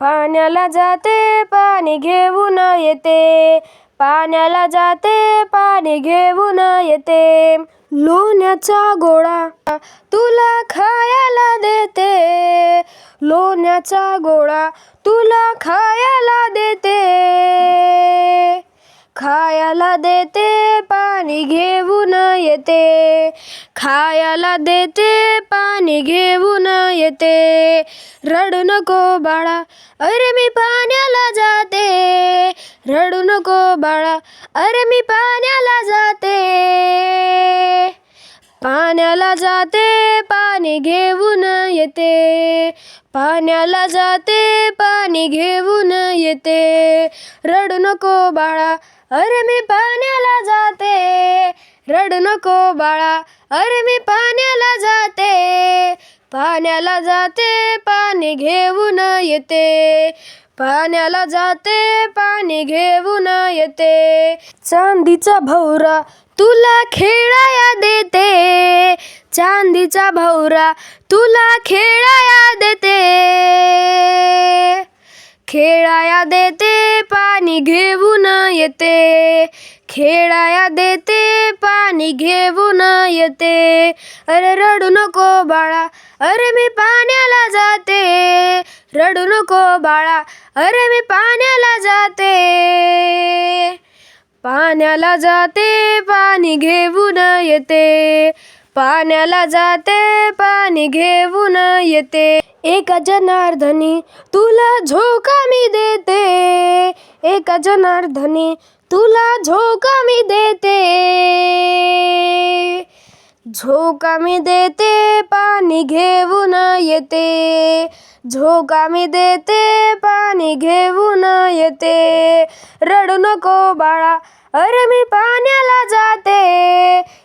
पाण्याला जाते पाणी घेऊन येते. पाण्याला जाते पाणी घेऊन येते. लोण्याचा गोळा तुला खायला देते. लोण्याचा गोळा तुला खायला देते. खायला देते पाणी घेऊन येते. खायला देते पाणी घेऊन येते. रडू नको बाळा अरे मी पाण्याला जाते. रडू नको बाळा अरे मी पाण्याला जाते. पाण्याला जाते पाणी घेऊन येते. पाण्याला जाते पाणी घेऊन येते. रडू नको बाळा अरे मी पाण्याला जाते. रड नको बाळा. अरे मी पाण्याला जाते. पाण्याला जाते पाणी घेऊन येते. पाण्याला जाते पाणी घेऊन येते. चांदीचा भवरा तुला खेळाया देते. चांदीचा भवरा तुला खेळाया देते. खेळाया देते पाणी घेऊन येते. खेळाया देते पाणी घेऊन येते. अरे रडू नको बाळा अरे मी पाण्याला जाते. रडू नको बाळा अरे मी पाण्याला जाते. पाण्याला जाते पाणी घेऊन येते. पाण्याला जाते पाणी घेऊन येते. एका जनार्दनी तुला झोका मी देते. एका जनार्दनी तुला झोका मी देते. झोका मी देते पाणी घेऊन येते. झोका मी देते पाणी घेऊन येते. रडू नको बाळा अरे मी पाण्याला जाते.